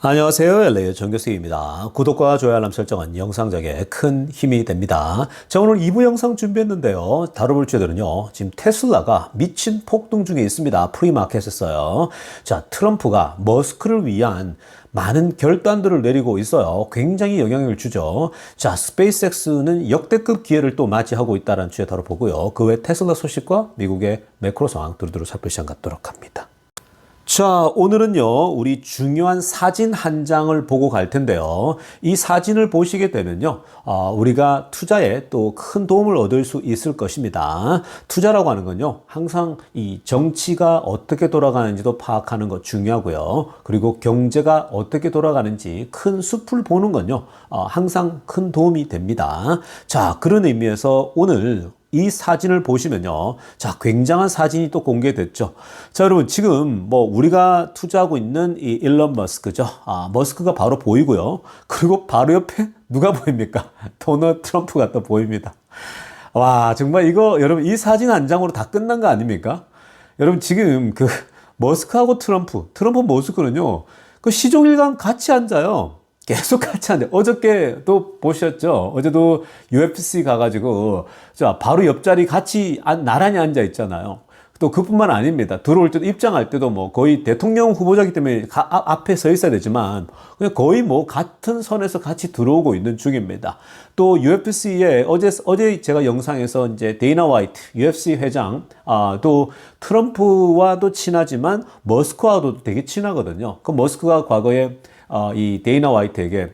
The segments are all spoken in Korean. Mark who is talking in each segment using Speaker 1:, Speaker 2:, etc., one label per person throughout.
Speaker 1: 안녕하세요. LA의 정교수입니다. 구독과 좋아요 알람 설정은 영상 적에 큰 힘이 됩니다. 자, 오늘 2부 영상 준비했는데요. 다뤄볼 주제들은요. 지금 테슬라가 미친 폭등 중에 있습니다. 프리마켓에서요. 자, 트럼프가 머스크를 위한 많은 결단들을 내리고 있어요. 굉장히 영향을 주죠. 자, 스페이스X는 역대급 기회를 또 맞이하고 있다는 주제 다뤄보고요. 그 외 테슬라 소식과 미국의 매크로 상황 두루두루 살필 시간 갖도록 합니다. 자, 오늘은요, 우리 중요한 사진 한 장을 보고 갈 텐데요. 이 사진을 보시게 되면요, 어, 우리가 투자에 또 큰 도움을 얻을 수 있을 것입니다. 투자라고 하는 건요, 항상 이 정치가 어떻게 돌아가는지도 파악하는 것 중요하고요. 그리고 경제가 어떻게 돌아가는지 큰 숲을 보는 건요, 어, 항상 큰 도움이 됩니다. 자, 그런 의미에서 오늘 이 사진을 보시면요. 자, 굉장한 사진이 또 공개됐죠. 자, 여러분, 지금 뭐 우리가 투자하고 있는 이 일론 머스크죠. 아, 머스크가 바로 보이고요. 그리고 바로 옆에 누가 보입니까? 도널드 트럼프가 또 보입니다. 와, 정말 이거, 여러분, 이 사진 한 장으로 다 끝난 거 아닙니까? 여러분, 지금 그 머스크하고 트럼프, 트럼프 머스크는요, 그 시종일관 같이 앉아요. 계속 같이 하는데 어저께 또 보셨죠? 어제도 UFC 가가지고 자 바로 옆자리 같이 나란히 앉아 있잖아요. 또 그뿐만 아닙니다. 들어올 때도 입장할 때도 뭐 거의 대통령 후보자기 때문에 가, 아, 앞에 서 있어야 되지만 그냥 거의 뭐 같은 선에서 같이 들어오고 있는 중입니다. 또 UFC에 어제 어제 제가 영상에서 이제 데이나 화이트 UFC 회장 아, 또 트럼프와도 친하지만 머스크와도 되게 친하거든요. 그 머스크가 과거에 어, 이 데이나 화이트에게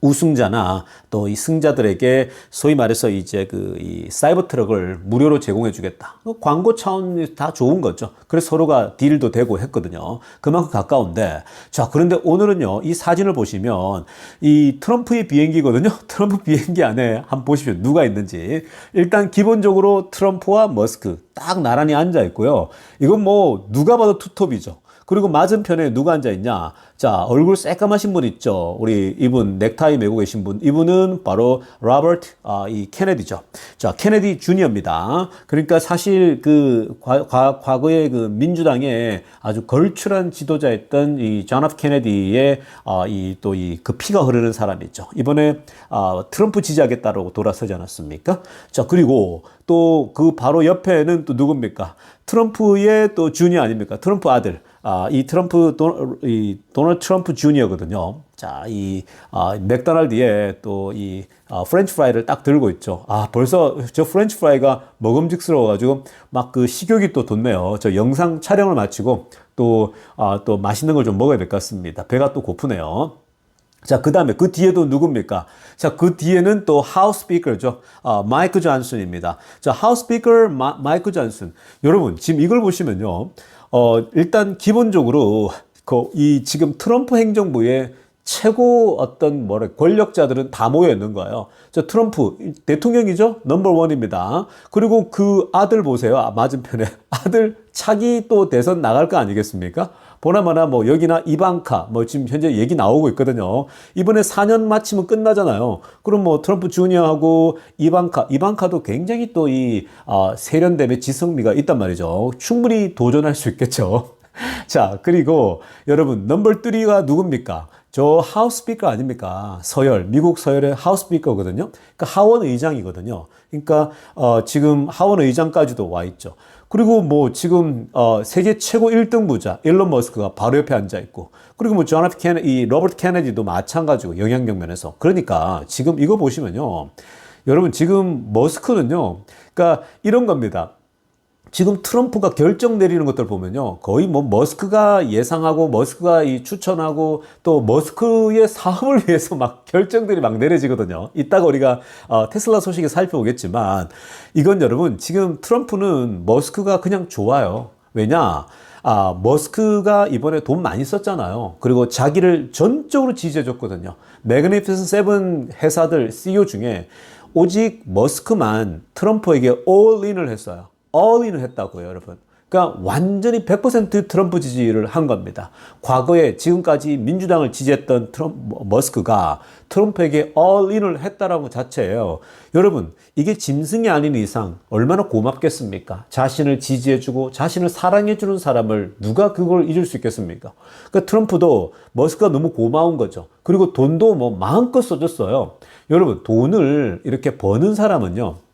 Speaker 1: 우승자나 또 이 승자들에게 소위 말해서 이제 그 이 사이버 트럭을 무료로 제공해 주겠다. 그 광고 차원이 다 좋은 거죠. 그래서 서로가 딜도 되고 했거든요. 그만큼 가까운데 자, 그런데 오늘은요. 이 사진을 보시면 이 트럼프의 비행기거든요. 트럼프 비행기 안에 한번 보십시오. 누가 있는지. 일단 기본적으로 트럼프와 머스크 딱 나란히 앉아 있고요. 이건 뭐 누가 봐도 투톱이죠. 그리고 맞은편에 누가 앉아 있냐? 자, 얼굴 새까마신 분 있죠. 우리 이분 넥타이 메고 계신 분. 이분은 바로 로버트 아, 이 케네디죠. 자, 케네디 주니어입니다. 그러니까 사실 그 과, 과, 과거에 그 민주당의 아주 걸출한 지도자였던 이존 F 케네디의 아, 이또 이 그 피가 흐르는 사람이죠. 이번에 아, 트럼프 지지하겠다라고 돌아서지 않았습니까? 자, 그리고 또 그 바로 옆에는 또 누굽니까? 트럼프의 또 주니어 아닙니까? 트럼프 아들. 아, 이 트럼프, 도, 이 도널드 트럼프 주니어거든요. 자, 이, 아, 맥도날드에 또 이, 아, 프렌치 프라이를 딱 들고 있죠. 아, 벌써 저 프렌치 프라이가 먹음직스러워가지고 막 그 식욕이 또 돋네요. 저 영상 촬영을 마치고 또, 아, 또 맛있는 걸 좀 먹어야 될 것 같습니다. 배가 또 고프네요. 자, 그 다음에 그 뒤에도 누굽니까? 자, 그 뒤에는 또 하우스 스피커죠. 아, 마이크 존슨입니다. 자, 하우스 스피커 마이크 존슨. 여러분, 지금 이걸 보시면요. 어, 일단 기본적으로 그 이 지금 트럼프 행정부의 최고 어떤 뭐래 권력자들은 다 모여 있는 거예요. 저 트럼프 대통령이죠. 넘버 원입니다. 그리고 그 아들 보세요. 아, 맞은편에 아들 차기 또 대선 나갈 거 아니겠습니까? 보나마나 뭐 여기나 이방카 뭐 지금 현재 얘기 나오고 있거든요. 이번에 4년 마치면 끝나잖아요. 그럼 뭐 트럼프 주니어하고 이방카 이방카도 굉장히 또이 어, 세련됨의 지성미가 있단 말이죠. 충분히 도전할 수 있겠죠. 자, 그리고 여러분 넘버 3가 누굽니까? 저 하우스 스피커 아닙니까? 서열, 미국 서열의 하우스 스피커거든요. 그러니까 하원 의장이거든요. 그러니까 어, 지금 하원 의장까지도 와 있죠. 그리고 뭐 지금 어, 세계 최고 1등 부자 일론 머스크가 바로 옆에 앉아 있고 그리고 뭐 존 F 케네 이 로버트 케네디도 마찬가지고 영향력 면에서 그러니까 지금 이거 보시면요. 여러분 지금 머스크는요. 그러니까 이런 겁니다. 지금 트럼프가 결정 내리는 것들 보면요. 거의 뭐 머스크가 예상하고 머스크가 이 추천하고 또 머스크의 사업을 위해서 막 결정들이 막 내려지거든요. 이따가 우리가 어, 테슬라 소식을 살펴보겠지만 이건 여러분 지금 트럼프는 머스크가 그냥 좋아요. 왜냐? 아, 머스크가 이번에 돈 많이 썼잖아요. 그리고 자기를 전적으로 지지해줬거든요. 매그니피슨 세븐 회사들 CEO 중에 오직 머스크만 트럼프에게 올인을 했어요. 어윈을 했다고요, 여러분. 그러니까 완전히 100% 트럼프 지지를 한 겁니다. 과거에 지금까지 민주당을 지지했던 트럼프, 머스크가 트럼프에게 했다라는 것 자체예요. 여러분, 이게 짐승이 아닌 이상 얼마나 고맙겠습니까? 자신을 지지해주고 자신을 사랑해주는 사람을 누가 그걸 잊을 수 있겠습니까? 그러니까 트럼프도 머스크가 너무 고마운 거죠. 그리고 돈도 뭐 마음껏 써줬어요. 여러분, 돈을 이렇게 버는 사람은요.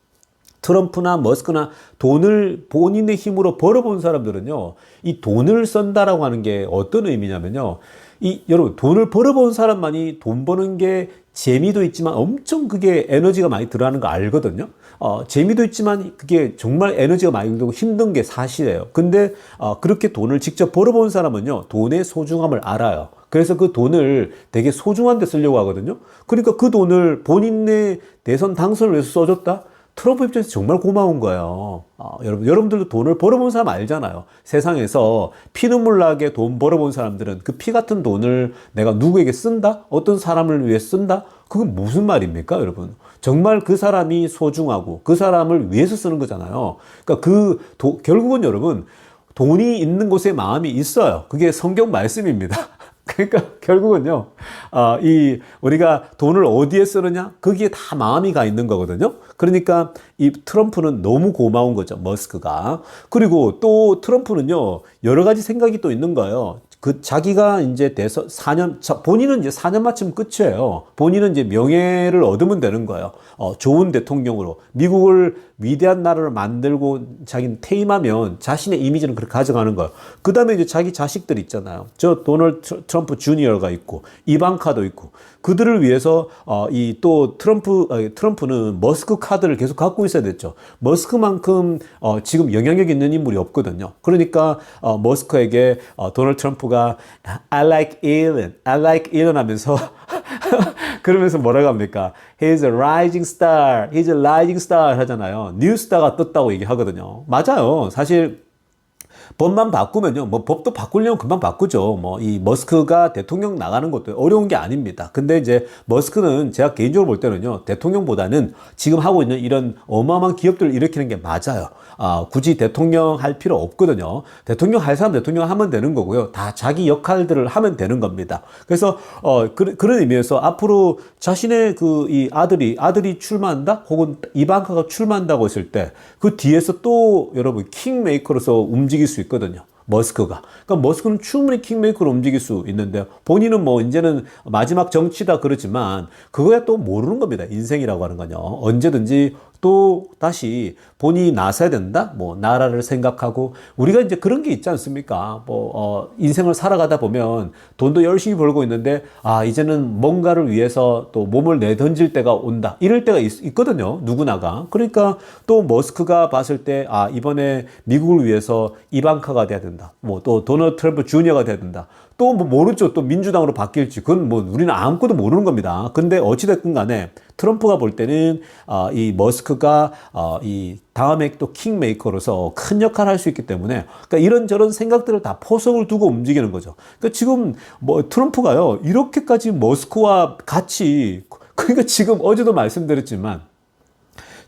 Speaker 1: 트럼프나 머스크나 돈을 본인의 힘으로 벌어본 사람들은요, 이 돈을 쓴다라고 하는 게 어떤 의미냐면요, 이 여러분 돈을 벌어본 사람만이 돈 버는 게 재미도 있지만 엄청 그게 에너지가 많이 들어가는 거 알거든요. 어, 재미도 있지만 그게 정말 에너지가 많이 들고 힘든 게 사실이에요. 근데 어, 그렇게 돈을 직접 벌어본 사람은요, 돈의 소중함을 알아요. 그래서 그 돈을 되게 소중한 데 쓰려고 하거든요. 그러니까 그 돈을 본인의 대선 당선을 위해서 써줬다? 트럼프 입장에서 정말 고마운 거예요. 아, 여러분, 여러분들도 돈을 벌어본 사람 알잖아요. 세상에서 피눈물 나게 돈 벌어본 사람들은 그 피 같은 돈을 내가 누구에게 쓴다? 어떤 사람을 위해 쓴다? 그건 무슨 말입니까, 여러분? 정말 그 사람이 소중하고 그 사람을 위해서 쓰는 거잖아요. 그러니까 그, 도, 결국은 여러분, 돈이 있는 곳에 마음이 있어요. 그게 성경 말씀입니다. 그러니까 결국은요, 어, 이 우리가 돈을 어디에 쓰느냐, 거기에 다 마음이 가 있는 거거든요. 그러니까 이 트럼프는 너무 고마운 거죠, 머스크가. 그리고 또 트럼프는요, 여러 가지 생각이 또 있는 거예요. 그 자기가 이제 대선 4년 본인은 이제 4년 마치면 끝이에요. 본인은 이제 명예를 얻으면 되는 거예요. 어, 좋은 대통령으로 미국을 위대한 나라를 만들고 자기는 퇴임하면 자신의 이미지는 그렇게 가져가는 거예요. 그 다음에 이제 자기 자식들 있잖아요. 저 도널드 트럼프 주니어가 있고 이방카도 있고 그들을 위해서 어, 이 또 트럼프 어, 트럼프는 머스크 카드를 계속 갖고 있어야 됐죠. 머스크만큼 어, 지금 영향력 있는 인물이 없거든요. 그러니까 어, 머스크에게 어, 도널드 트럼프가 I like Elon, I like Elon 하면서 그러면서 뭐라고 합니까? He's a rising star, he's a rising star 하잖아요. 뉴스타가 떴다고 얘기하거든요. 맞아요. 사실 법만 바꾸면요. 뭐 법도 바꾸려면 금방 바꾸죠. 뭐 이 머스크가 대통령 나가는 것도 어려운 게 아닙니다. 근데 이제 머스크는 제가 개인적으로 볼 때는요. 대통령보다는 지금 하고 있는 이런 어마어마한 기업들을 일으키는 게 맞아요. 아, 굳이 대통령 할 필요 없거든요. 대통령 할 사람 대통령 하면 되는 거고요. 다 자기 역할들을 하면 되는 겁니다. 그래서 어 그, 그런 의미에서 앞으로 자신의 그 이 아들이 아들이 출마한다 혹은 이방카가 출마한다고 했을 때 그 뒤에서 또 여러분 킹메이커로서 움직일 수 있거든요. 머스크가. 그러니까 머스크는 충분히 킹메이커로 움직일 수 있는데 본인은 뭐 이제는 마지막 정치다 그러지만 그거야 또 모르는 겁니다. 인생이라고 하는 건요. 언제든지 또 다시 본인이 나서야 된다? 뭐, 나라를 생각하고, 우리가 이제 그런 게 있지 않습니까? 뭐, 어, 인생을 살아가다 보면 돈도 열심히 벌고 있는데, 아, 이제는 뭔가를 위해서 또 몸을 내던질 때가 온다. 이럴 때가 있, 거든요 누구나가. 그러니까 또 머스크가 봤을 때, 아, 이번에 미국을 위해서 이방카가 돼야 된다. 뭐, 또 도널드 트럼프 주니어가 돼야 된다. 또 뭐 모르죠. 또 민주당으로 바뀔지. 그건 뭐 우리는 아무것도 모르는 겁니다. 근데 어찌됐든 간에 트럼프가 볼 때는 어, 이 머스크가 어, 이 다음에 또 킹메이커로서 큰 역할을 할 수 있기 때문에 그러니까 이런저런 생각들을 다 포석을 두고 움직이는 거죠. 그러니까 지금 뭐 트럼프가요 이렇게까지 머스크와 같이 그러니까 지금 어제도 말씀드렸지만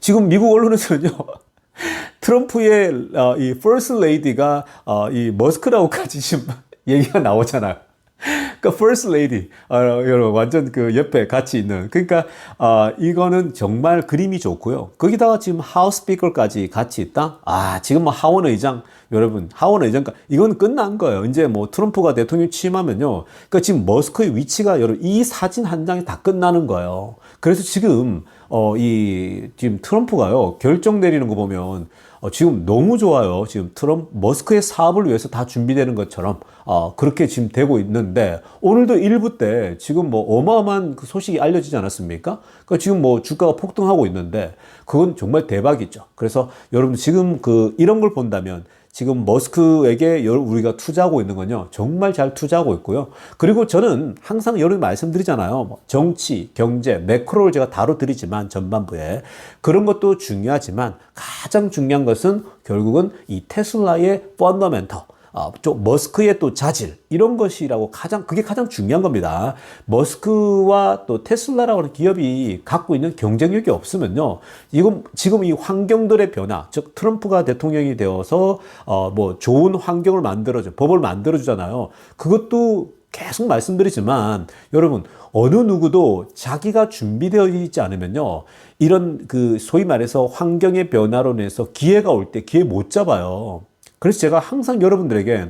Speaker 1: 지금 미국 언론에서는요. 트럼프의 어, 이 퍼스트 레이디가 어, 이 머스크라고까지 지금 얘기가 나오잖아요. 그러니까 first lady 어, 여러분 완전 그 옆에 같이 있는 그러니까 어, 이거는 정말 그림이 좋고요. 거기다가 지금 하우스 스피커까지 같이 있다. 아 지금 뭐 하원 의장 여러분 하원 의장까 이건 끝난 거예요. 이제 뭐 트럼프가 대통령 취임하면요. 그러니까 지금 머스크의 위치가 여러분 이 사진 한 장이 다 끝나는 거예요. 그래서 지금 어, 이 지금 트럼프가요 결정 내리는 거 보면 어, 지금 너무 좋아요. 지금 트럼프 머스크의 사업을 위해서 다 준비되는 것처럼 어, 그렇게 지금 되고 있는데 오늘도 일부 때 지금 뭐 어마어마한 그 소식이 알려지지 않았습니까? 그러니까 지금 뭐 주가가 폭등하고 있는데 그건 정말 대박이죠. 그래서 여러분 지금 그 이런 걸 본다면 지금 머스크에게 우리가 투자하고 있는 건요. 정말 잘 투자하고 있고요. 그리고 저는 항상 여러 말씀드리잖아요. 뭐 정치, 경제, 매크로를 제가 다뤄드리지만 전반부에 그런 것도 중요하지만 가장 중요한 것은 결국은 이 테슬라의 펀더멘터 어, 좀 머스크의 또 자질 이런 것이라고 가장 그게 가장 중요한 겁니다. 머스크와 또 테슬라라고 하는 기업이 갖고 있는 경쟁력이 없으면요. 지금 지금 이 환경들의 변화, 즉 트럼프가 대통령이 되어서 어 뭐 좋은 환경을 만들어줘, 법을 만들어 주잖아요. 그것도 계속 말씀드리지만 여러분 어느 누구도 자기가 준비되어 있지 않으면요 이런 그 소위 말해서 환경의 변화로 인해서 기회가 올 때 기회 못 잡아요. 그래서 제가 항상 여러분들에게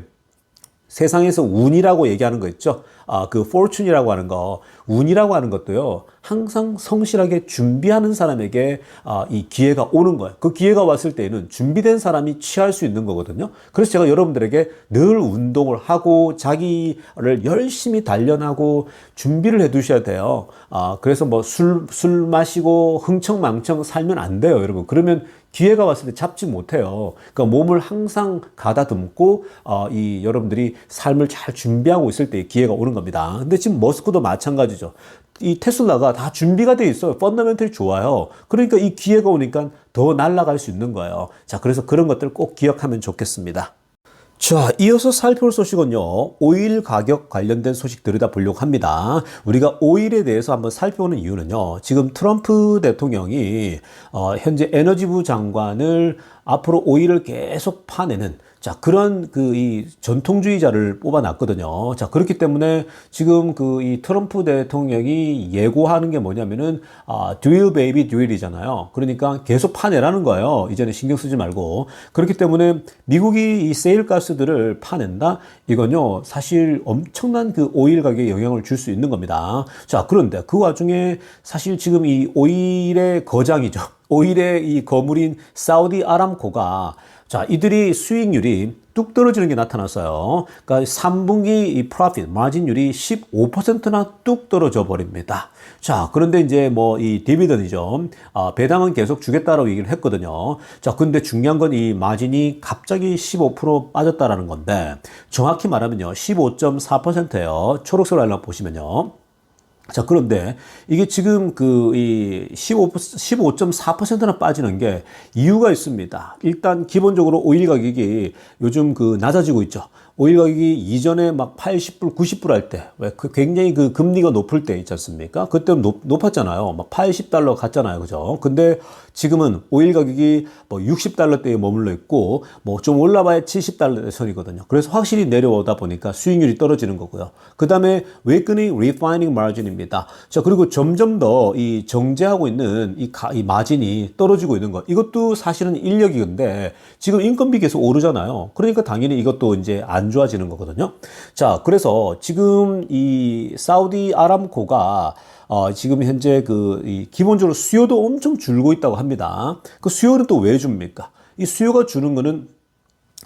Speaker 1: 세상에서 운이라고 얘기하는 거 있죠. 아, 그 fortune이라고 하는 거, 운이라고 하는 것도요. 항상 성실하게 준비하는 사람에게 아, 이 기회가 오는 거예요. 그 기회가 왔을 때에는 준비된 사람이 취할 수 있는 거거든요. 그래서 제가 여러분들에게 늘 운동을 하고 자기를 열심히 단련하고 준비를 해 두셔야 돼요. 아, 그래서 뭐 술, 술 마시고 흥청망청 살면 안 돼요, 여러분. 그러면 기회가 왔을 때 잡지 못해요. 그러니까 몸을 항상 가다듬고 어, 이 여러분들이 삶을 잘 준비하고 있을 때 기회가 오는 겁니다. 근데 지금 머스크도 마찬가지죠. 이 테슬라가 다 준비가 돼 있어요. 펀더멘털이 좋아요. 그러니까 이 기회가 오니까 더 날아갈 수 있는 거예요. 자, 그래서 그런 것들 꼭 기억하면 좋겠습니다. 자, 이어서 살펴볼 소식은요, 오일 가격 관련된 소식 들여다보려고 합니다. 우리가 오일에 대해서 한번 살펴보는 이유는요, 지금 트럼프 대통령이, 어, 현재 에너지부 장관을 앞으로 오일을 계속 파내는 자, 그런 그 이 전통주의자를 뽑아놨거든요. 자, 그렇기 때문에 지금 그 이 트럼프 대통령이 예고하는 게 뭐냐면은 아, dual baby dual이잖아요. 그러니까 계속 파내라는 거예요. 이제는 신경 쓰지 말고. 그렇기 때문에 미국이 이 세일 가스들을 파낸다? 이건요, 사실 엄청난 그 오일 가격에 영향을 줄 수 있는 겁니다. 자, 그런데 그 와중에 사실 지금 이 오일의 거장이죠. 오일의 이 거물인 사우디 아람코가 자, 이들이 수익률이 뚝 떨어지는 게 나타났어요. 그러니까 3분기 이 프로핏, 마진율이 15%나 뚝 떨어져 버립니다. 자, 그런데 이제 뭐 이 디비던이죠. 아, 배당은 계속 주겠다라고 얘기를 했거든요. 자, 근데 중요한 건 이 마진이 갑자기 15% 빠졌다라는 건데 정확히 말하면요. 15.4%예요. 초록색 라인 보시면요. 자, 그런데 이게 지금 그 이 15, 15.4%나 빠지는 게 이유가 있습니다. 일단 기본적으로 오일 가격이 요즘 그 낮아지고 있죠. 오일 가격이 이전에 막 80불, 90불 할 때, 왜 그 굉장히 그 금리가 높을 때 있지 않습니까? 그때 높, 높았잖아요. 막 80달러 갔잖아요. 그죠? 근데 지금은 오일 가격이 뭐 60달러대에 머물러 있고, 뭐 좀 올라봐야 70달러 선이거든요. 그래서 확실히 내려오다 보니까 수익률이 떨어지는 거고요. 그 다음에 weakening refining margin입니다. 자, 그리고 점점 더 이 정제하고 있는 이, 가, 이 마진이 떨어지고 있는 것. 이것도 사실은 인력이 근데 지금 인건비 계속 오르잖아요. 그러니까 당연히 이것도 이제 안 좋아지는 거거든요. 자, 그래서 지금 이 사우디 아람코가 어, 지금 현재 그, 이 기본적으로 수요도 엄청 줄고 있다고 합니다. 그 수요는 또 왜 줍니까? 이 수요가 주는 거는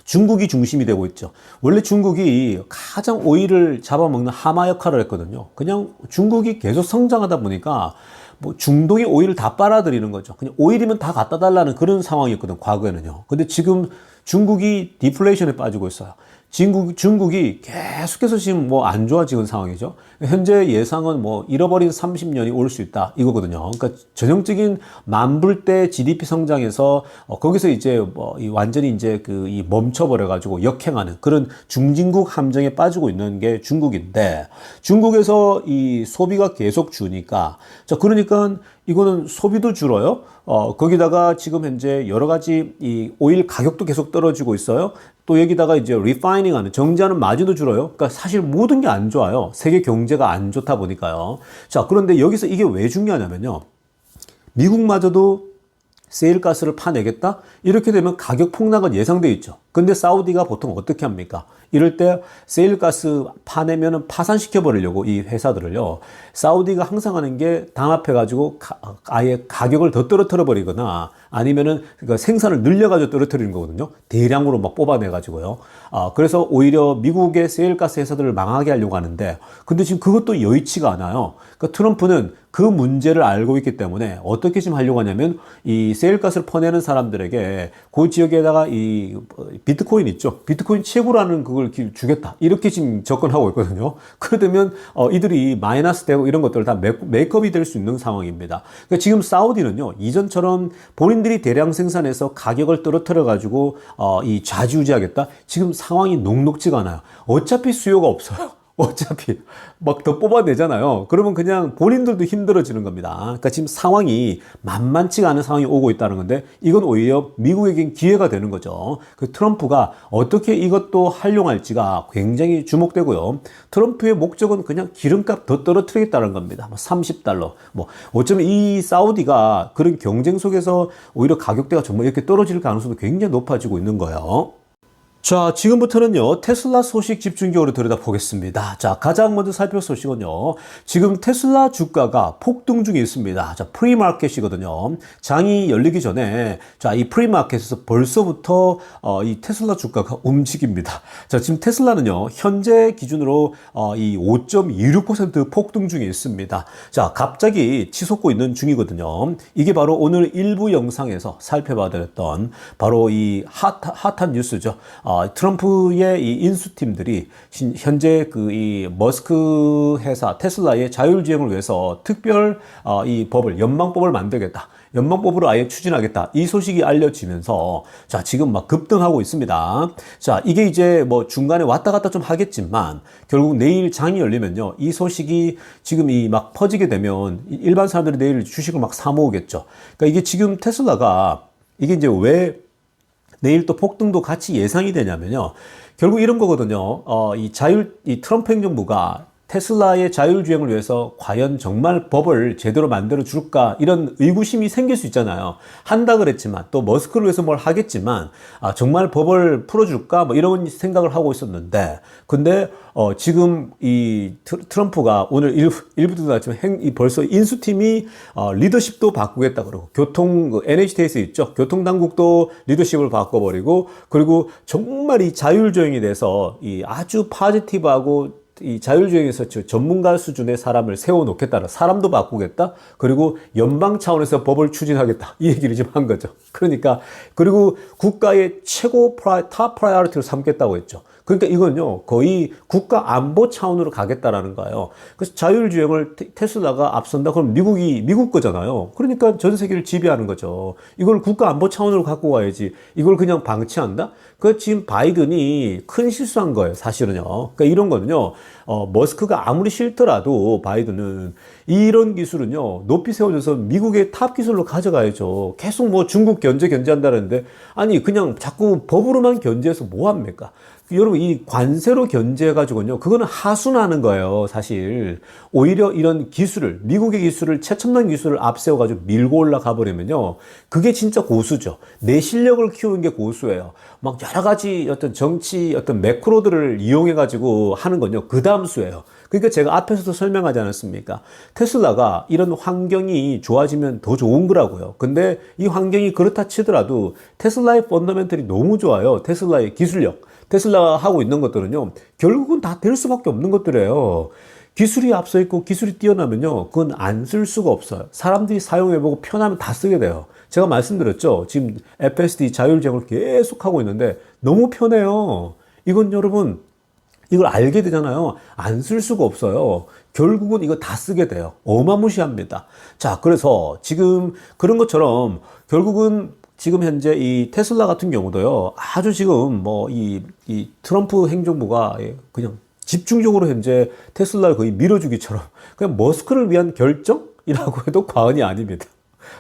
Speaker 1: 중국이 중심이 되고 있죠. 원래 중국이 가장 오일을 잡아먹는 하마 역할을 했거든요. 그냥 중국이 계속 성장하다 보니까 뭐 중동의 오일을 다 빨아들이는 거죠. 그냥 오일이면 다 갖다 달라는 그런 상황이었거든, 과거에는요. 근데 지금 중국이 디플레이션에 빠지고 있어요. 중국, 중국이 계속해서 지금 뭐 안 좋아지는 상황이죠. 현재 예상은 뭐 잃어버린 30년이 올 수 있다 이거거든요. 그러니까 전형적인 만불대 GDP 성장에서 어, 거기서 이제 뭐 이 완전히 이제 그 이 멈춰버려 가지고 역행하는 그런 중진국 함정에 빠지고 있는 게 중국인데 중국에서 이 소비가 계속 주니까 자 그러니까 이거는 소비도 줄어요. 어, 거기다가 지금 현재 여러 가지 이 오일 가격도 계속 떨어지고 있어요. 또 여기다가 이제 리파이닝 하는 정제하는 마진도 줄어요. 그러니까 사실 모든 게 안 좋아요. 세계 경제가 안 좋다 보니까요. 자, 그런데 여기서 이게 왜 중요하냐면요. 미국마저도 세일가스를 파내겠다? 이렇게 되면 가격 폭락은 예상돼 있죠. 근데 사우디가 보통 어떻게 합니까? 이럴 때 세일가스 파내면 파산시켜 버리려고 이 회사들을요. 사우디가 항상 하는 게 담합해 가지고 아예 가격을 더 떨어뜨려 버리거나 아니면은 그러니까 생산을 늘려 가지고 떨어뜨리는 거거든요. 대량으로 막 뽑아내 가지고요. 아, 그래서 오히려 미국의 세일가스 회사들을 망하게 하려고 하는데 근데 지금 그것도 여의치가 않아요. 그러니까 트럼프는 그 문제를 알고 있기 때문에 어떻게 지금 하려고 하냐면 이 세일가스를 퍼내는 사람들에게 그 지역에다가 이 비트코인 있죠. 비트코인 채굴하는 그걸 기- 주겠다. 이렇게 지금 접근하고 있거든요. 그러면 어, 이들이 마이너스 되고 이런 것들을 다 메- 메이크업이 될 수 있는 상황입니다. 그러니까 지금 사우디는요. 이전처럼 본인들이 대량 생산해서 가격을 떨어뜨려 가지고 어, 이 좌지우지하겠다. 지금 상황이 녹록지가 않아요. 어차피 수요가 없어요. 어차피 막 더 뽑아내잖아요. 그러면 그냥 본인들도 힘들어지는 겁니다. 그러니까 지금 상황이 만만치가 않은 상황이 오고 있다는 건데 이건 오히려 미국에겐 기회가 되는 거죠. 그 트럼프가 어떻게 이것도 활용할지가 굉장히 주목되고요. 트럼프의 목적은 그냥 기름값 더 떨어뜨리겠다는 겁니다. 뭐 30달러. 뭐 어쩌면 이 사우디가 그런 경쟁 속에서 오히려 가격대가 정말 이렇게 떨어질 가능성도 굉장히 높아지고 있는 거예요. 자, 지금부터는요, 테슬라 소식 집중적으로 들여다보겠습니다. 자, 가장 먼저 살펴볼 소식은요, 지금 테슬라 주가가 폭등 중에 있습니다. 자, 프리마켓이거든요. 장이 열리기 전에, 자, 이 프리마켓에서 벌써부터, 어, 이 테슬라 주가가 움직입니다. 자, 지금 테슬라는요, 현재 기준으로, 어, 이 5.26% 폭등 중에 있습니다. 자, 갑자기 치솟고 있는 중이거든요. 이게 바로 오늘 일부 영상에서 살펴봐드렸던 바로 이 핫, 핫한 뉴스죠. 어, 트럼프의 이 인수팀들이 신- 현재 그 이 머스크 회사 테슬라의 자율주행을 위해서 특별 어, 이 법을 연방법을 만들겠다. 연방법으로 아예 추진하겠다. 이 소식이 알려지면서 자, 지금 막 급등하고 있습니다. 자, 이게 이제 뭐 중간에 왔다 갔다 좀 하겠지만 결국 내일 장이 열리면요. 이 소식이 지금 이 막 퍼지게 되면 이- 일반 사람들이 내일 주식을 막 사 모으겠죠. 그러니까 이게 지금 테슬라가 이게 이제 왜 내일 또 폭등도 같이 예상이 되냐면요. 결국 이런 거거든요. 어, 이 자율, 이 트럼프 행정부가 테슬라의 자율주행을 위해서 과연 정말 법을 제대로 만들어 줄까 이런 의구심이 생길 수 있잖아요. 한다 그랬지만 또 머스크를 위해서 뭘 하겠지만 아, 정말 법을 풀어줄까 뭐 이런 생각을 하고 있었는데 근데 어, 지금 이 트- 트럼프가 오늘 일부, 일부도 나왔지만 행, 이 벌써 인수팀이 어, 리더십도 바꾸겠다 그러고 교통 그 NHTS 있죠 교통당국도 리더십을 바꿔버리고 그리고 정말 이 자율주행에 대해서 이 아주 파지티브하고 이 자율주행에서 저 전문가 수준의 사람을 세워놓겠다는 사람도 바꾸겠다? 그리고 연방 차원에서 법을 추진하겠다. 이 얘기를 지금 한 거죠. 그러니까 그리고 국가의 최고 프라이, 탑 프라이어리티를 삼겠다고 했죠 그러니까 이건요 거의 국가 안보 차원으로 가겠다라는 거예요 그래서 자율주행을 테- 테슬라가 앞선다 그럼 미국이 미국 거잖아요 그러니까 전 세계를 지배하는 거죠 이걸 국가 안보 차원으로 갖고 가야지 이걸 그냥 방치한다 그 지금 바이든이 큰 실수한 거예요, 사실은요. 그러니까 이런 거는요, 어, 머스크가 아무리 싫더라도 바이든은 이런 기술은요, 높이 세워져서 미국의 탑 기술로 가져가야죠. 계속 뭐 중국 견제 견제한다는데, 아니, 그냥 자꾸 법으로만 견제해서 뭐 합니까? 여러분, 이 관세로 견제해 가지고는요, 그거는 하순하는 거예요, 사실. 오히려 이런 기술을, 미국의 기술을, 최첨단 기술을 앞세워 가지고 밀고 올라가 버리면요, 그게 진짜 고수죠. 내 실력을 키우는 게 고수예요. 막 여러 가지 어떤 정치, 어떤 매크로들을 이용해 가지고 하는 건요, 그 다음 수예요. 그러니까 제가 앞에서도 설명하지 않았습니까? 테슬라가 이런 환경이 좋아지면 더 좋은 거라고요. 근데 이 환경이 그렇다 치더라도 테슬라의 펀더멘털이 너무 좋아요. 테슬라의 기술력. 테슬라가 하고 있는 것들은요, 결국은 다 될 수밖에 없는 것들이에요. 기술이 앞서 있고 기술이 뛰어나면요, 그건 안 쓸 수가 없어요. 사람들이 사용해보고 편하면 다 쓰게 돼요. 제가 말씀드렸죠. 지금 FSD 자율주행을 계속 하고 있는데 너무 편해요. 이건 여러분, 이걸 알게 되잖아요. 안 쓸 수가 없어요. 결국은 이거 다 쓰게 돼요. 어마무시합니다. 자, 그래서 지금 그런 것처럼 결국은 지금 현재 이 테슬라 같은 경우도요, 아주 지금 뭐 이, 이 트럼프 행정부가 그냥 집중적으로 현재 테슬라를 거의 밀어주기처럼 그냥 머스크를 위한 결정이라고 해도 과언이 아닙니다.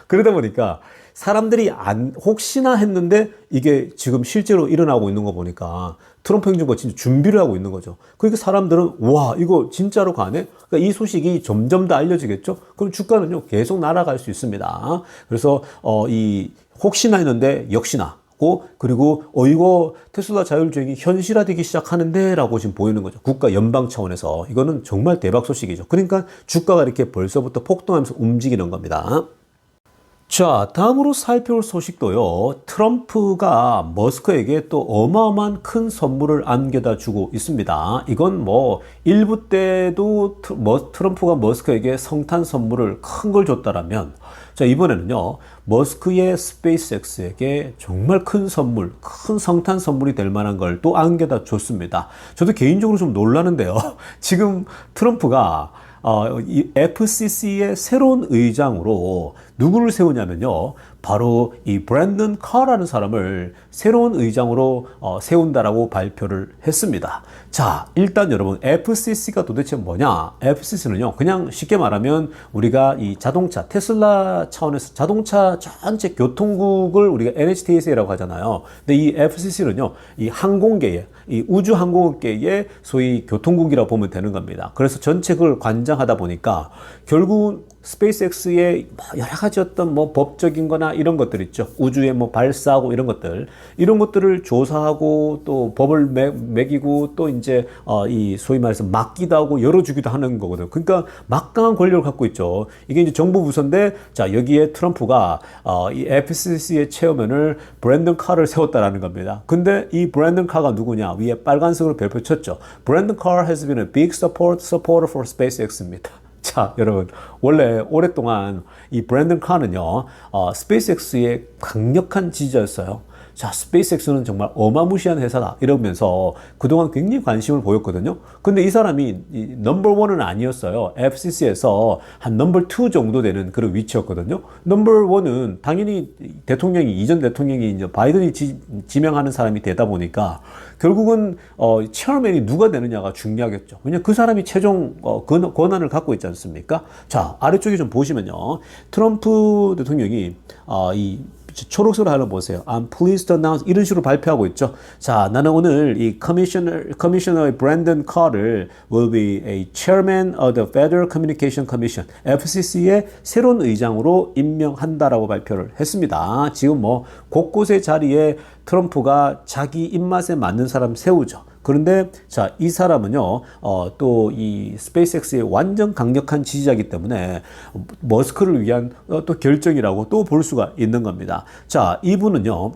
Speaker 1: 그러다 보니까 사람들이 안, 혹시나 했는데 이게 지금 실제로 일어나고 있는 거 보니까 트럼프 행정부가 진짜 준비를 하고 있는 거죠. 그러니까 사람들은 와, 이거 진짜로 가네? 그러니까 이 소식이 점점 더 알려지겠죠? 그럼 주가는요, 계속 날아갈 수 있습니다. 그래서, 어, 이, 혹시나 했는데 역시나. 고 그리고 어 이거 테슬라 자율주행이 현실화되기 시작하는데라고 지금 보이는 거죠. 국가 연방 차원에서 이거는 정말 대박 소식이죠. 그러니까 주가가 이렇게 벌써부터 폭등하면서 움직이는 겁니다. 자, 다음으로 살펴볼 소식도요. 트럼프가 머스크에게 또 어마어마한 큰 선물을 안겨다 주고 있습니다. 이건 뭐 일부 때도 트럼프가 머스크에게 성탄 선물을 큰 걸 줬다라면 자, 이번에는요. 머스크의 스페이스X에게 정말 큰 선물, 큰 성탄 선물이 될 만한 걸 또 안겨다 줬습니다. 저도 개인적으로 좀 놀라는데요. 지금 트럼프가 어, 이 FCC의 새로운 의장으로 누구를 세우냐면요. 바로 이 브랜든 카라는 사람을 새로운 의장으로 어, 세운다라고 발표를 했습니다. 자, 일단 여러분 FCC가 도대체 뭐냐? FCC는요. 그냥 쉽게 말하면 우리가 이 자동차 테슬라 차원에서 자동차 전체 교통국을 우리가 NHTSA라고 하잖아요. 근데 이 FCC는요. 이 항공계의 이 우주 항공업계의 소위 교통국이라고 보면 되는 겁니다. 그래서 전체 그걸 관장하다 보니까 결국 스페이스X의 뭐 여러 가지 어떤 뭐 법적인 거나 이런 것들 있죠. 우주에 뭐 발사하고 이런 것들. 이런 것들을 조사하고 또 법을 매, 매기고 또 이제 어, 이 소위 말해서 막기도 하고 열어주기도 하는 거거든요. 그러니까 막강한 권력을 갖고 있죠. 이게 이제 정부 부서인데 자, 여기에 트럼프가 어, 이 FCC의 체어맨을 브랜든 카를 세웠다라는 겁니다. 근데 이 브랜든 카가 누구냐? 위에 빨간색으로 별표 쳤죠. 브랜든 카 has been a big support, supporter for SpaceX입니다. 자, 여러분. 원래 오랫동안 이 브랜든 카는요, 어, 스페이스X의 강력한 지지자였어요. 자, 스페이스X는 정말 어마무시한 회사다. 이러면서 그동안 굉장히 관심을 보였거든요. 근데 이 사람이 이 넘버 원은 아니었어요. FCC에서 한 넘버 투 정도 되는 그런 위치였거든요. 넘버 원은 당연히 대통령이, 이전 대통령이 이제 바이든이 지, 지명하는 사람이 되다 보니까 결국은 어, 체어맨이 누가 되느냐가 중요하겠죠. 왜냐 그 사람이 최종 어, 권- 권한을 갖고 있지 않습니까? 자 아래쪽에 좀 보시면요, 트럼프 대통령이 어, 이 초록색으로 하나 보세요. I'm pleased to announce 이런 식으로 발표하고 있죠. 자, 나는 오늘 이 커미셔너 커미셔너의 브랜든 커를 will be a chairman of the Federal Communication Commission FCC의 새로운 의장으로 임명한다라고 발표를 했습니다. 지금 뭐 곳곳의 자리에 트럼프가 자기 입맛에 맞는 사람 세우죠. 그런데 자, 이 사람은요, 어, 또 이 스페이스X의 완전 강력한 지지자이기 때문에 머스크를 위한 어, 또 결정이라고 또 볼 수가 있는 겁니다. 자, 이분은요,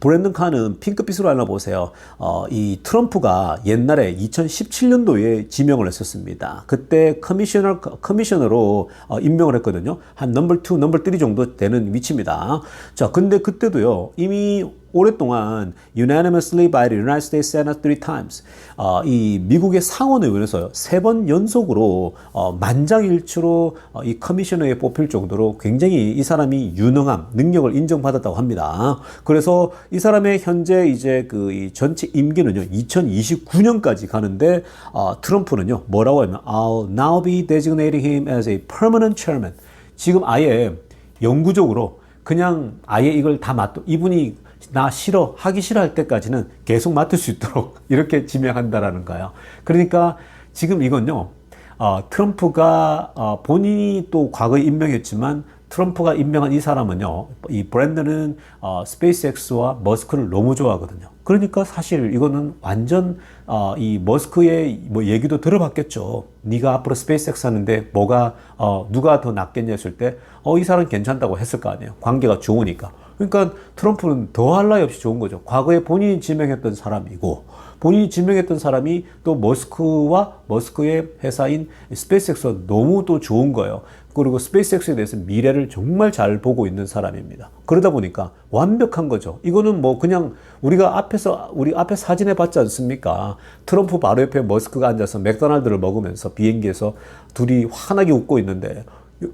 Speaker 1: 브랜든 칸은 핑크빛으로 하나 보세요. 어, 이 트럼프가 옛날에 2017년도에 지명을 했었습니다. 그때 커미셔너, 커미셔너로 어, 임명을 했거든요. 한 넘버 2, 넘버 3 정도 되는 위치입니다. 자, 근데 그때도요, 이미 오랫동안 unanimously by the United States Senate three times 어, 이 미국의 상원 의원에서 세 번 연속으로 어, 만장일치로 어, 이 커미셔너에 뽑힐 정도로 굉장히 이 사람이 유능함, 능력을 인정받았다고 합니다. 그래서 이 사람의 현재 이제 그 이 전체 임기는요 2029년까지 가는데 어, 트럼프는요 뭐라고 하면 I'll now be designating him as a permanent chairman. 지금 아예 영구적으로 그냥 아예 이걸 다 맡도 이분이 나 싫어 하기 싫어 할 때까지는 계속 맡을 수 있도록 이렇게 지명한다라는 거예요. 그러니까 지금 이건요. 어, 트럼프가 어, 본인이 또 과거에 임명했지만 트럼프가 임명한 이 사람은요, 이 브랜드는 어, 스페이스X와 머스크를 너무 좋아하거든요. 그러니까 사실 이거는 완전 어, 이 머스크의 뭐 얘기도 들어봤겠죠. 네가 앞으로 스페이스X 하는데 뭐가 어, 누가 더 낫겠냐 했을 때, 어, 이 사람 괜찮다고 했을 거 아니에요. 관계가 좋으니까. 그러니까 트럼프는 더할 나위 없이 좋은 거죠. 과거에 본인이 지명했던 사람이고 본인이 지명했던 사람이 또 머스크와 머스크의 회사인 스페이스X가 너무 또 좋은 거예요. 그리고 스페이스X에 대해서 미래를 정말 잘 보고 있는 사람입니다. 그러다 보니까 완벽한 거죠. 이거는 뭐 그냥 우리가 앞에서 우리 앞에 사진에 봤지 않습니까? 트럼프 바로 옆에 머스크가 앉아서 맥도날드를 먹으면서 비행기에서 둘이 환하게 웃고 있는데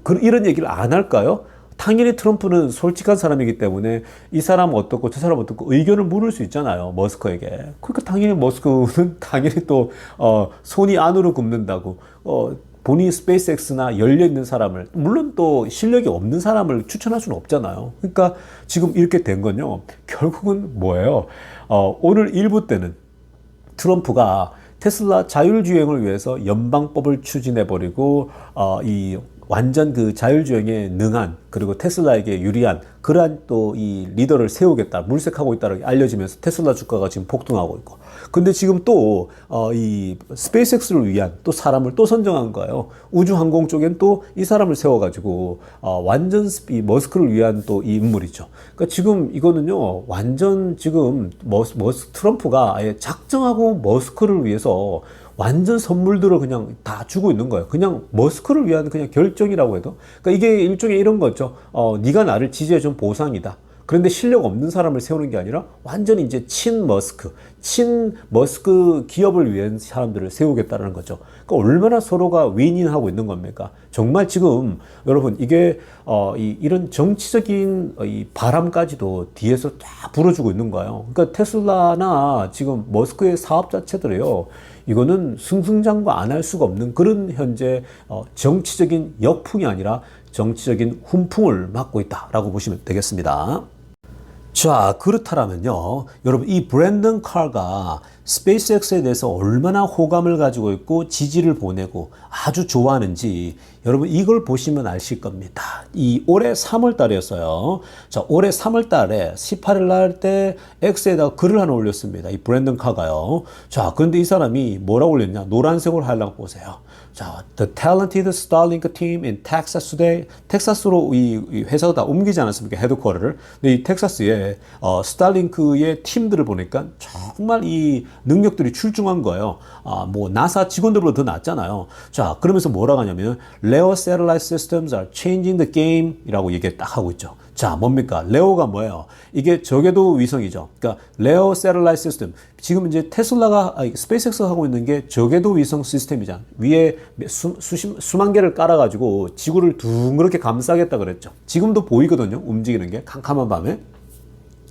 Speaker 1: 그- 이런 얘기를 안 할까요? 당연히 트럼프는 솔직한 사람이기 때문에 이 사람 어떻고 저 사람 어떻고 의견을 물을 수 있잖아요. 머스크에게. 그러니까 당연히 머스크는 당연히 또, 어, 손이 안으로 굽는다고, 어, 본인이 스페이스X나 열려있는 사람을, 물론 또 실력이 없는 사람을 추천할 수는 없잖아요. 그러니까 지금 이렇게 된 건요. 결국은 뭐예요? 어, 오늘 일부 때는 트럼프가 테슬라 자율주행을 위해서 연방법을 추진해버리고, 어, 이 완전 그 자율주행에 능한 그리고 테슬라에게 유리한 그러한 또 이 리더를 세우겠다 물색하고 있다고 알려지면서 테슬라 주가가 지금 폭등하고 있고. 근데 지금 또어이 스페이스X를 위한 또 사람을 또 선정한 거예요. 우주항공 쪽엔 또 이 사람을 세워가지고 어 완전 이 머스크를 위한 또 이 인물이죠. 그러니까 지금 이거는요 완전 지금 머스, 머스 트럼프가 아예 작정하고 머스크를 위해서 완전 선물들을 그냥 다 주고 있는 거예요. 그냥 머스크를 위한 그냥 결정이라고 해도. 그러니까 이게 일종의 이런 거죠. 어, 네가 나를 지지해 준 보상이다. 그런데 실력 없는 사람을 세우는 게 아니라 완전히 이제 친 머스크, 친 머스크 기업을 위한 사람들을 세우겠다는 거죠. 그러니까 얼마나 서로가 윈윈하고 있는 겁니까? 정말 지금 여러분 이게 어, 이, 이런 정치적인 어, 이 바람까지도 뒤에서 다 불어주고 있는 거예요. 그러니까 테슬라나 지금 머스크의 사업 자체들이요. 이거는 승승장구 안 할 수가 없는 그런 현재 어, 정치적인 역풍이 아니라 정치적인 훈풍을 맞고 있다라고 보시면 되겠습니다. 자, 그렇다면요. 여러분, 이 브랜든 칼가 스페이스X에 대해서 얼마나 호감을 가지고 있고 지지를 보내고 아주 좋아하는지 여러분 이걸 보시면 아실 겁니다. 이 올해 3월 달이었어요. 자, 올해 3월 달에 18일 날 때 X에다가 글을 하나 올렸습니다. 이 브랜든 카가요. 자, 그런데 이 사람이 뭐라고 올렸냐? 노란색으로 하려고 보세요. 자, the talented Starlink team in Texas today. 텍사스로 이, 이 회사가 다 옮기지 않았습니까? 헤드쿼터를. 근데 이 텍사스에 어, 스타링크의 팀들을 보니까 정말 이 능력들이 출중한 거예요. 아, 뭐 나사 직원들보다 더 낫잖아요. 자, 그러면서 뭐라고 하냐면 Leo satellite systems are changing the game이라고 얘기 딱 하고 있죠. 자, 뭡니까? 레오가 뭐예요? 이게 저궤도 위성이죠. 그러니까 레오 세럴라이트 시스템. 지금 이제 테슬라가 아니, 스페이스X가 하고 있는 게 저궤도 위성 시스템이잖아. 위에 수, 수십, 수만 개를 깔아 가지고 지구를 둥그렇게 감싸겠다 그랬죠. 지금도 보이거든요. 움직이는 게 캄캄한 밤에.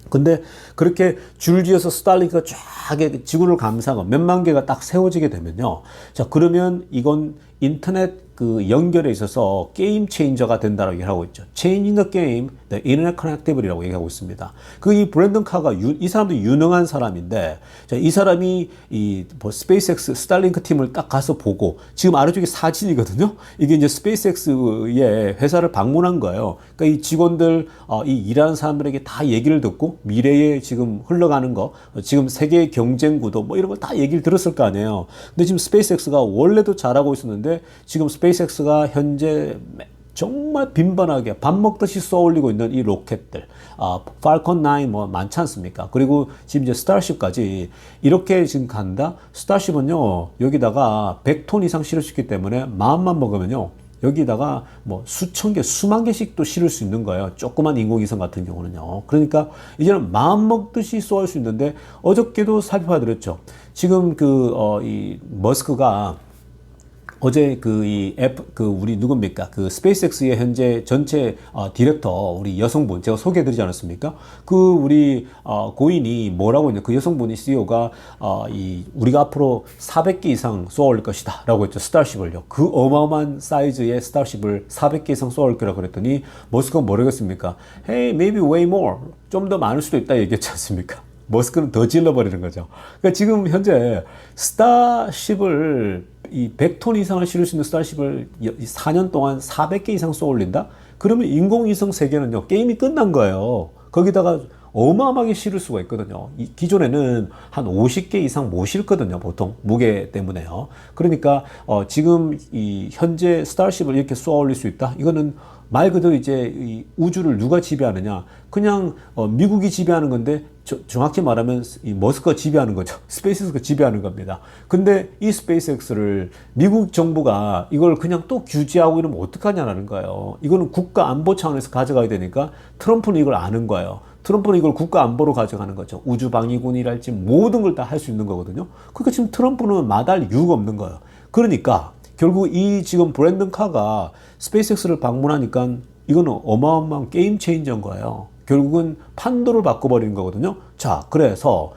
Speaker 1: 근데 그렇게 줄지어서 스타링크가 쫙 지구를 감싸고 몇만 개가 딱 세워지게 되면요. 자, 그러면 이건 인터넷 그 연결에 있어서 게임 체인저가 된다라고 얘기하고 있죠. Changing the game, the internet connectivity라고 얘기하고 있습니다. 그 이 브랜든 카가 유, 이 사람도 유능한 사람인데 자, 이 사람이 이뭐 스페이스X 스타링크 팀을 딱 가서 보고 지금 아래쪽에 사진이거든요. 이게 이제 스페이스X의 회사를 방문한 거예요. 그러니까 이 직원들 어, 이 일하는 사람들에게 다 얘기를 듣고 미래에 지금 흘러가는 거 지금 세계 경쟁 구도 뭐 이런 걸 다 얘기를 들었을 거 아니에요. 근데 지금 스페이스X가 원래도 잘하고 있었는데 지금 스페이스 X가 현재 정말 빈번하게 밥 먹듯이 쏘올리고 있는 이 로켓들, 아, 팔콘 9뭐 많지 않습니까? 그리고 지금 이제 스타쉽까지 이렇게 지금 간다? 스타쉽은요, 여기다가 100톤 이상 실을 수 있기 때문에 마음만 먹으면요, 여기다가 뭐 수천 개, 수만 개씩 또 실을 수 있는 거예요. 조그만 인공위성 같은 경우는요. 그러니까 이제는 마음 먹듯이 쏘할 수 있는데 어저께도 살펴봐 드렸죠. 지금 그, 어, 이 머스크가 어제 그이 F 그 우리 누굽니까 그 스페이스X의 현재 전체 어, 디렉터 우리 여성분 제가 소개해드리지 않았습니까? 그 우리 어, 고인이 뭐라고 했냐 그 여성분이 CEO가 어, 이 우리가 앞으로 400개 이상 쏘아올 것이다라고 했죠 스타쉽을요 그 어마어마한 사이즈의 스타쉽을 400개 이상 쏘아올 거라 그랬더니 머스크가 뭐라겠습니까? Hey, maybe way more 좀 더 많을 수도 있다 얘기했지 않습니까? 머스크는 더 질러버리는 거죠. 그러니까 지금 현재 스타쉽을 이 100톤 이상을 실을 수 있는 스타쉽을 4년 동안 400개 이상 쏘 올린다? 그러면 인공위성 세계는요, 게임이 끝난 거예요. 거기다가 어마어마하게 실을 수가 있거든요. 이, 기존에는 한 50개 이상 못 실거든요, 보통. 무게 때문에요. 그러니까, 어, 지금 이 현재 스타쉽을 이렇게 쏘아 올릴 수 있다? 이거는 말 그대로 이제 이 우주를 누가 지배하느냐? 그냥 어, 미국이 지배하는 건데 저, 정확히 말하면 이 머스크가 지배하는 거죠. 스페이스X가 지배하는 겁니다. 근데 이 스페이스X를 미국 정부가 이걸 그냥 또 규제하고 이러면 어떡하냐라는 거예요. 이거는 국가 안보 차원에서 가져가야 되니까 트럼프는 이걸 아는 거예요. 트럼프는 이걸 국가 안보로 가져가는 거죠. 우주 방위군이랄지 모든 걸 다 할 수 있는 거거든요. 그러니까 지금 트럼프는 마다할 이유가 없는 거예요. 그러니까 결국 이 지금 브랜든 카가 스페이스X를 방문하니까 이거는 어마어마한 게임 체인저인 거예요. 결국은 판도를 바꿔버리는 거거든요. 자, 그래서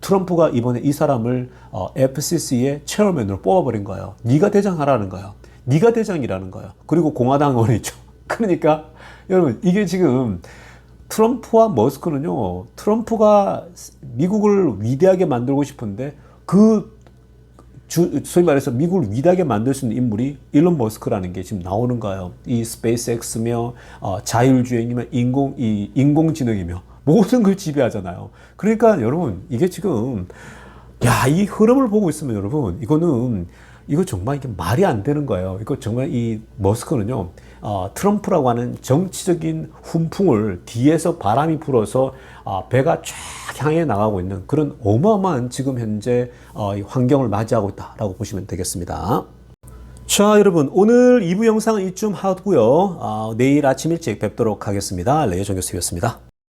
Speaker 1: 트럼프가 이번에 이 사람을 어, FCC의 체어맨으로 뽑아버린 거예요. 네가 대장하라는 거예요. 네가 대장이라는 거예요. 그리고 공화당원이죠. 그러니까 여러분 이게 지금 트럼프와 머스크는요. 트럼프가 미국을 위대하게 만들고 싶은데 그 주, 소위 말해서 미국을 위대하게 만들 수 있는 인물이 일론 머스크라는 게 지금 나오는 거예요. 이 스페이스X며 어, 자율주행이며 인공 이 인공지능이며 모든 걸 지배하잖아요. 그러니까 여러분 이게 지금 야 이 흐름을 보고 있으면 여러분 이거는 이거 정말 이게 말이 안 되는 거예요. 이거 정말 이 머스크는요, 어, 트럼프라고 하는 정치적인 훈풍을 뒤에서 바람이 불어서 어, 배가 쫙 향해 나가고 있는 그런 어마어마한 지금 현재 어, 이 환경을 맞이하고 있다라고 보시면 되겠습니다. 자, 여러분 오늘 2부 영상은 이쯤 하고요. 어, 내일 아침 일찍 뵙도록 하겠습니다. 레이어 정교수였습니다.